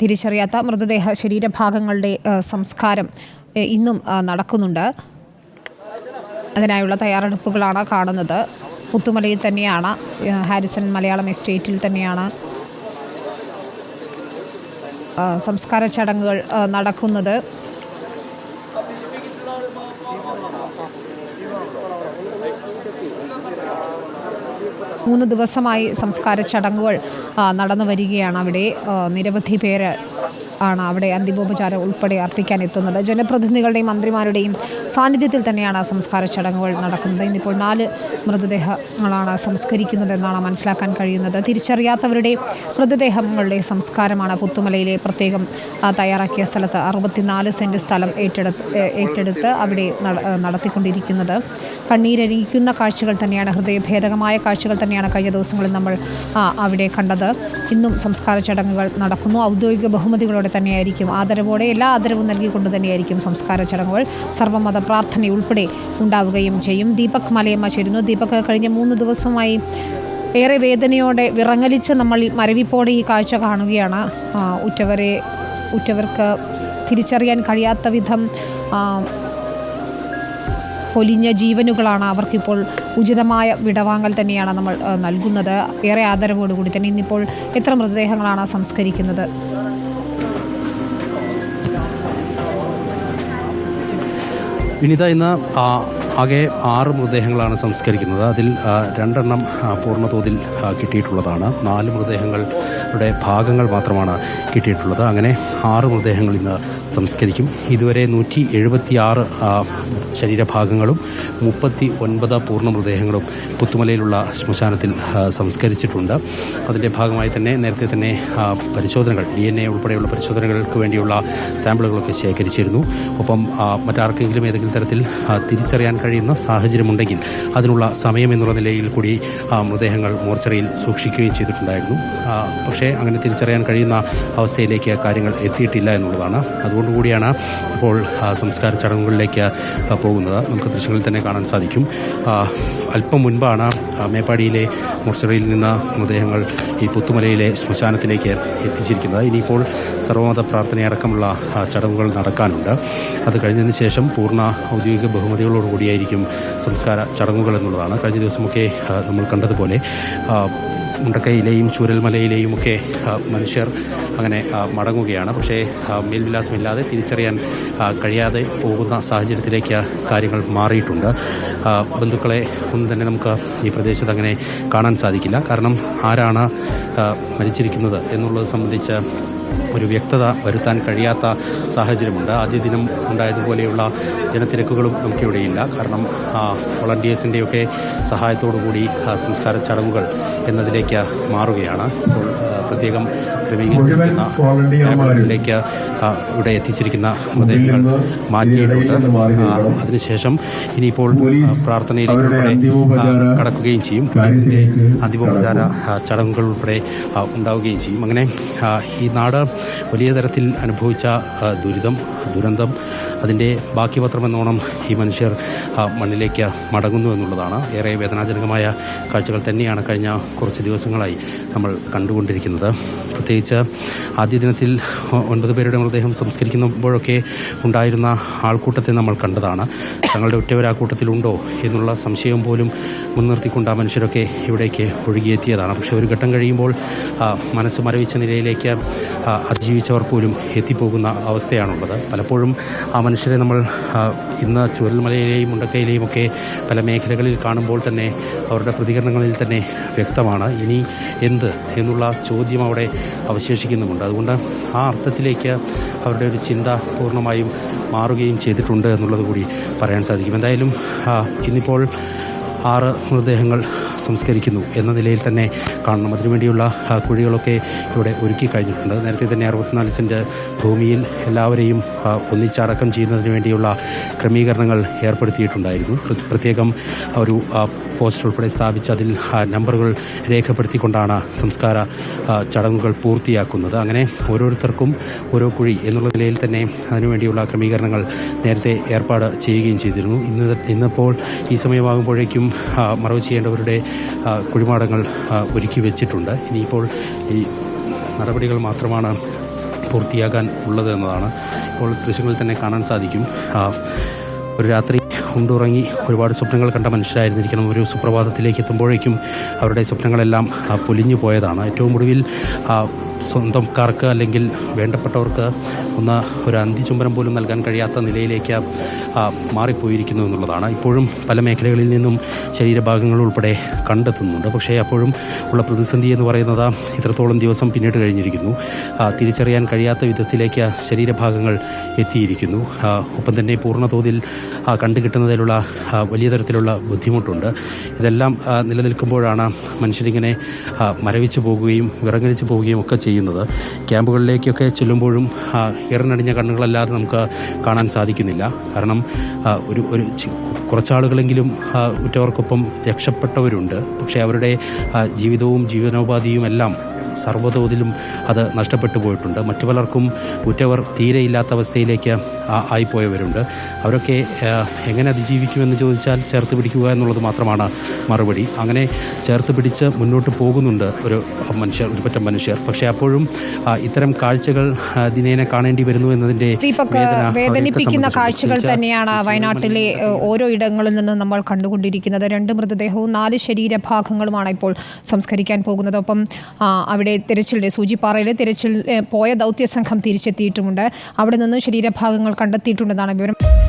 തിരിച്ചറിയാത്ത മൃതദേഹ ശരീരഭാഗങ്ങളുടെ സംസ്കാരം ഇന്നും നടക്കുന്നുണ്ട്. അതിനായുള്ള തയ്യാറെടുപ്പുകളാണ് കാണുന്നത്. പുത്തുമലയിൽ തന്നെയാണ് ഹാരിസൺ മലയാളം എസ്റ്റേറ്റിൽ തന്നെയാണ് സംസ്കാര ചടങ്ങുകൾ നടക്കുന്നത്. മൂന്ന് ദിവസമായി സംസ്കാര ചടങ്ങുകൾ നടന്നു വരികയാണ് അവിടെ. നിരവധി പേര് ആണ് അവിടെ അന്തിമോപചാരം ഉൾപ്പെടെ അർപ്പിക്കാൻ എത്തുന്നത്. ജനപ്രതിനിധികളുടെയും മന്ത്രിമാരുടെയും സാന്നിധ്യത്തിൽ തന്നെയാണ് സംസ്കാര ചടങ്ങുകൾ നടക്കുന്നത്. ഇന്നിപ്പോൾ നാല് മൃതദേഹങ്ങളാണ് സംസ്കരിക്കുന്നതെന്നാണ് മനസ്സിലാക്കാൻ കഴിയുന്നത്. തിരിച്ചറിയാത്തവരുടെ മൃതദേഹങ്ങളുടെ സംസ്കാരമാണ് പുത്തുമലയിലെ പ്രത്യേകം തയ്യാറാക്കിയ സ്ഥലത്ത് അറുപത്തിനാല് സെന്റ് സ്ഥലം ഏറ്റെടുത്ത് ഏറ്റെടുത്ത് അവിടെ നട- നടത്തിക്കൊണ്ടിരിക്കുന്നത്. കണ്ണീരണിയിക്കുന്ന കാഴ്ചകൾ തന്നെയാണ് ഹൃദയഭേദകമായ കാഴ്ചകൾ തന്നെയാണ് കഴിഞ്ഞ ദിവസങ്ങളിൽ നമ്മൾ അവിടെ കണ്ടത്. ഇന്നും സംസ്കാര ചടങ്ങുകൾ നടക്കുന്നു. ഔദ്യോഗിക ബഹുമതികളോടെ തന്നെയായിരിക്കും. ആദരവോടെ എല്ലാ ആദരവും നൽകിക്കൊണ്ട് തന്നെയായിരിക്കും സംസ്കാര ചടങ്ങുകൾ. സർവമത പ്രാർത്ഥന ഉൾപ്പെടെ ഉണ്ടാവുകയും ചെയ്യും. ദീപക് മലയമ്മ ചേരുന്നു. ദീപക് കഴിഞ്ഞ മൂന്ന് ദിവസമായി ഏറെ വേദനയോടെ വിറങ്ങലിച്ച് നമ്മൾ മരവിപ്പോടെ ഈ കാഴ്ച കാണുകയാണ്. ഉറ്റവരെ ഉറ്റവർക്ക് തിരിച്ചറിയാൻ കഴിയാത്ത വിധം പൊലിഞ്ഞ ജീവനുകളാണ് അവർക്കിപ്പോൾ ഉചിതമായ വിടവാങ്ങൽ തന്നെയാണ് നമ്മൾ നൽകുന്നത്. ഏറെ ആദരവോടുകൂടി തന്നെ ഇന്നിപ്പോൾ എത്ര മൃതദേഹങ്ങളാണ് സംസ്കരിക്കുന്നത്? വിനിത ഇന്ന് ആകെ ആറ് മൃതദേഹങ്ങളാണ് സംസ്കരിക്കുന്നത്. അതിൽ രണ്ടെണ്ണം പൂർണതോതിൽ കിട്ടിയിട്ടുള്ളതാണ്. നാല് മൃതദേഹങ്ങളുടെ ഭാഗങ്ങൾ മാത്രമാണ് കിട്ടിയിട്ടുള്ളത്. അങ്ങനെ ആറ് മൃതദേഹങ്ങൾ ഇന്ന് സംസ്കരിക്കും. ഇതുവരെ നൂറ്റി എഴുപത്തി ആറ് ശരീരഭാഗങ്ങളും മുപ്പത്തി ഒൻപത് പൂർണ മൃതദേഹങ്ങളും പുത്തുമലയിലുള്ള ശ്മശാനത്തിൽ സംസ്കരിച്ചിട്ടുണ്ട്. അതിന്റെ ഭാഗമായി തന്നെ നേരത്തെ തന്നെ പരിശോധനകൾ ഡി എൻ എ ഉൾപ്പെടെയുള്ള പരിശോധനകൾക്ക് വേണ്ടിയുള്ള സാമ്പിളുകളൊക്കെ ശേഖരിച്ചിരുന്നു. ഒപ്പം മറ്റാർക്കെങ്കിലും ഏതെങ്കിലും തരത്തിൽ തിരിച്ചറിയാൻ കഴിയുന്ന സാഹചര്യമുണ്ടെങ്കിൽ അതിനുള്ള സമയം എന്നുള്ള നിലയിൽ കൂടി മൃതദേഹങ്ങൾ മോർച്ചറിയിൽ സൂക്ഷിക്കുകയും ചെയ്തിട്ടുണ്ടായിരുന്നു. പക്ഷേ അങ്ങനെ തിരിച്ചറിയാൻ കഴിയുന്ന അവസ്ഥയിലേക്ക് കാര്യങ്ങൾ എത്തിയിട്ടില്ല എന്നുള്ളതാണ്. അതുകൊണ്ടുകൂടിയാണ് ഇപ്പോൾ സംസ്കാര ചടങ്ങുകളിലേക്ക് പോകുന്നത്. നമുക്ക് ദൃശ്യങ്ങളിൽ തന്നെ കാണാൻ സാധിക്കും. അല്പം മുൻപാണ് മേപ്പാടിയിലെ മോർച്ചറിയിൽ നിന്ന് മൃതദേഹങ്ങൾ ഈ പുത്തുമലയിലെ ശ്മശാനത്തിലേക്ക് എത്തിച്ചിരിക്കുന്നത്. ഇനിയിപ്പോൾ സർവമത പ്രാർത്ഥനയടക്കമുള്ള ചടങ്ങുകൾ നടക്കാനുണ്ട്. അത് കഴിഞ്ഞതിന് ശേഷം പൂർണ ഔദ്യോഗിക ബഹുമതികളോടുകൂടിയായിരിക്കും സംസ്കാര ചടങ്ങുകൾ എന്നുള്ളതാണ്. കഴിഞ്ഞ ദിവസമൊക്കെ നമ്മൾ കണ്ടതുപോലെ മുണ്ടക്കയിലെയും ചൂരൽമലയിലെയും ഒക്കെ മനുഷ്യർ അങ്ങനെ മടങ്ങുകയാണ്. പക്ഷേ മേൽവിലാസമില്ലാതെ തിരിച്ചറിയാൻ കഴിയാതെ പോകുന്ന സാഹചര്യത്തിലേക്ക് കാര്യങ്ങൾ മാറിയിട്ടുണ്ട്. ബന്ധുക്കളെ ഒന്നും തന്നെ നമുക്ക് ഈ പ്രദേശത്ത് അങ്ങനെ കാണാൻ സാധിക്കില്ല. കാരണം ആരാണ് മരിച്ചിരിക്കുന്നത് എന്നുള്ളത് സംബന്ധിച്ച് ഒരു വ്യക്തത വരുത്താൻ കഴിയാത്ത സാഹചര്യമുണ്ട്. ആദ്യ ദിനം ഉണ്ടായതുപോലെയുള്ള ജനത്തിരക്കുകളും നമുക്കിവിടെയില്ല കാരണം വോളണ്ടിയേഴ്സിന്റെയൊക്കെ സഹായത്തോടു കൂടി സംസ്കാര ചടങ്ങുകൾ എന്നതിലേക്ക് മാറുകയാണ്. ഇപ്പോൾ ആ, പ്രത്യേകം ക്രമീകരിച്ചിരിക്കുന്ന ഇവിടെ എത്തിച്ചിരിക്കുന്ന മൃതദേഹങ്ങൾ മാറ്റിയിട്ടുണ്ട്. അതിനുശേഷം ഇനിയിപ്പോൾ പ്രാർത്ഥനയിലൂടെ കടക്കുകയും ചെയ്യും. അന്തിമോപചാര ചടങ്ങുകൾ ഉൾപ്പെടെ ഉണ്ടാവുകയും ചെയ്യും. അങ്ങനെ ഈ നാട് വലിയ തരത്തിൽ അനുഭവിച്ച ദുരിതം ദുരന്തം അതിന്റെ ബാക്കി പത്രമെന്നോണം ഈ മനുഷ്യർ മണ്ണിലേക്ക് മടങ്ങുന്നു എന്നുള്ളതാണ്. ഏറെ വേദനാജനകമായ കാഴ്ചകൾ തന്നെയാണ് കഴിഞ്ഞ കുറച്ച് ദിവസങ്ങളായി നമ്മൾ കണ്ടുകൊണ്ടിരിക്കുന്നത്. though. പ്രത്യേകിച്ച് ആദ്യ ദിനത്തിൽ ഒൻപത് പേരുടെ മൃതദേഹം സംസ്കരിക്കുമ്പോഴൊക്കെ ഉണ്ടായിരുന്ന ആൾക്കൂട്ടത്തെ നമ്മൾ കണ്ടതാണ്. തങ്ങളുടെ ഒറ്റവർ ആ കൂട്ടത്തിലുണ്ടോ എന്നുള്ള സംശയം പോലും മുൻനിർത്തിക്കൊണ്ട് ആ മനുഷ്യരൊക്കെ ഇവിടേക്ക് ഒഴുകിയെത്തിയതാണ്. പക്ഷേ ഒരു ഘട്ടം കഴിയുമ്പോൾ മനസ്സ് മരവിച്ച നിലയിലേക്ക് അതിജീവിച്ചവർ പോലും എത്തിപ്പോകുന്ന അവസ്ഥയാണുള്ളത്. പലപ്പോഴും ആ മനുഷ്യരെ നമ്മൾ ഇന്ന് ചുരൽമലയിലെയും മുണ്ടക്കയിലെയും ഒക്കെ പല മേഖലകളിൽ കാണുമ്പോൾ തന്നെ അവരുടെ പ്രതികരണങ്ങളിൽ തന്നെ വ്യക്തമാണ്. ഇനി എന്ത് എന്നുള്ള ചോദ്യം അവിടെ അവശേഷിക്കുന്നുമുണ്ട്. അതുകൊണ്ട് ആ അർത്ഥത്തിലേക്ക് അവരുടെ ഒരു ചിന്ത പൂർണമായും മാറുകയും ചെയ്തിട്ടുണ്ട് എന്നുള്ളത് കൂടി പറയാൻ സാധിക്കും. എന്തായാലും ഇന്നിപ്പോൾ ആറ് മൃതദേഹങ്ങൾ സംസ്കരിക്കുന്നു എന്ന നിലയിൽ തന്നെ കാണണം. അതിനുവേണ്ടിയുള്ള കുഴികളൊക്കെ ഇവിടെ ഒരുക്കി കഴിഞ്ഞിട്ടുണ്ട്. നേരത്തെ തന്നെ അറുപത്തിനാല് സെന്റ് ഭൂമിയിൽ എല്ലാവരെയും ഒന്നിച്ചടക്കം ചെയ്യുന്നതിന് വേണ്ടിയുള്ള ക്രമീകരണങ്ങൾ ഏർപ്പെടുത്തിയിട്ടുണ്ടായിരുന്നു. പ്ര- പ്രത്യേകം ഒരു പോസ്റ്റ് ഉൾപ്പെടെ സ്ഥാപിച്ച് അതിൽ നമ്പറുകൾ രേഖപ്പെടുത്തിക്കൊണ്ടാണ് സംസ്കാര ചടങ്ങുകൾ പൂർത്തിയാക്കുന്നത്. അങ്ങനെ ഓരോരുത്തർക്കും ഓരോ കുഴി എന്നുള്ള നിലയിൽ തന്നെ അതിനുവേണ്ടിയുള്ള ക്രമീകരണങ്ങൾ നേരത്തെ ഏർപ്പാട് ചെയ്യുകയും ചെയ്തിരുന്നു. ഇന്ന് ഇന്നിപ്പോൾ ഈ സമയമാകുമ്പോഴേക്കും മറവ് ചെയ്യേണ്ടവരുടെ കുഴിമാടങ്ങൾ ഒരുക്കി വെച്ചിട്ടുണ്ട്. ഇനിയിപ്പോൾ ഈ നടപടികൾ മാത്രമാണ് പൂർത്തിയാകാൻ ഉള്ളത് എന്നതാണ്. ഇപ്പോൾ ദൃശ്യങ്ങളിൽ തന്നെ കാണാൻ സാധിക്കും. ഒരു രാത്രി ഉണ്ടുറങ്ങി ഒരുപാട് സ്വപ്നങ്ങൾ കണ്ട മനുഷ്യരായിരുന്നിരിക്കണം. ഒരു സുപ്രഭാതത്തിലേക്ക് എത്തുമ്പോഴേക്കും അവരുടെ സ്വപ്നങ്ങളെല്ലാം പൊലിഞ്ഞു പോയതാണ്. ഏറ്റവും ഒടുവിൽ സ്വന്തംക്കാർക്ക് അല്ലെങ്കിൽ വേണ്ടപ്പെട്ടവർക്ക് ഒന്ന് ഒരു അന്തിചുംബനം പോലും നൽകാൻ കഴിയാത്ത നിലയിലേക്ക് മാറിപ്പോയിരിക്കുന്നു എന്നുള്ളതാണ്. ഇപ്പോഴും പല മേഖലകളിൽ നിന്നും ശരീരഭാഗങ്ങൾ ഉൾപ്പെടെ കണ്ടെത്തുന്നുണ്ട്. പക്ഷേ അപ്പോഴും ഉള്ള പ്രതിസന്ധി എന്ന് പറയുന്നത് ഇത്രത്തോളം ദിവസം പിന്നീട് കഴിഞ്ഞിരിക്കുന്നു. തിരിച്ചറിയാൻ കഴിയാത്ത വിധത്തിലേക്ക് ശരീരഭാഗങ്ങൾ എത്തിയിരിക്കുന്നു. ഒപ്പം തന്നെ പൂർണ തോതിൽ ആ, കണ്ടുകിട്ടുന്നതിലുള്ള വലിയ തരത്തിലുള്ള ബുദ്ധിമുട്ടുണ്ട്. ഇതെല്ലാം നിലനിൽക്കുമ്പോഴാണ് മനുഷ്യരിങ്ങനെ മരവിച്ചു പോകുകയും വിറങ്ങലിച്ചു പോവുകയും ഒക്കെ ചെയ്യുന്നത്. ക്യാമ്പുകളിലേക്കൊക്കെ ചെല്ലുമ്പോഴും ഇറനടിഞ്ഞ കണ്ണുകളല്ലാതെ നമുക്ക് കാണാൻ സാധിക്കുന്നില്ല. കാരണം ഒരു ഒരു കുറച്ചാളുകളെങ്കിലും ഉറ്റവർക്കൊപ്പം രക്ഷപ്പെട്ടവരുണ്ട്. പക്ഷേ അവരുടെ ജീവിതവും ജീവനോപാധിയും എല്ലാം സർവതോതിലും അത് നഷ്ടപ്പെട്ടു പോയിട്ടുണ്ട്. മറ്റു പലർക്കും ഉറ്റവർ തീരെയില്ലാത്ത അവസ്ഥയിലേക്ക് ആയിപ്പോയവരുണ്ട്. അവരൊക്കെ എങ്ങനെ അതിജീവിക്കുമെന്ന് ചോദിച്ചാൽ ചേർത്ത് പിടിക്കുക എന്നുള്ളത് മാത്രമാണ് മറുപടി. അങ്ങനെ ചേർത്ത് പിടിച്ച് മുന്നോട്ട് പോകുന്നുണ്ട് ഒരു മനുഷ്യർ ഒരു പറ്റം മനുഷ്യർ. പക്ഷേ അപ്പോഴും ഇത്തരം കാഴ്ചകൾ ദിനേനെ കാണേണ്ടി വരുന്നു എന്നതിന്റെ വേദന വേദനിപ്പിക്കുന്ന കാഴ്ചകൾ തന്നെയാണ് വയനാട്ടിലെ ഓരോ ഇടങ്ങളിൽ നിന്നും നമ്മൾ കണ്ടുകൊണ്ടിരിക്കുന്നത്. രണ്ട് മൃതദേഹവും നാല് ശരീരഭാഗങ്ങളുമാണ് ഇപ്പോൾ സംസ്കരിക്കാൻ പോകുന്നത്. ഒപ്പം അവിടെ തിരച്ചിലിന്റെ സൂചിപ്പാറയിലെ തിരച്ചിൽ പോയ ദൗത്യ സംഘം തിരിച്ചെത്തിയിട്ടുമുണ്ട് അവിടെ നിന്ന് ശരീരഭാഗങ്ങൾ കണ്ടെത്തിയിട്ടുണ്ടെന്നാണ് വിവരം.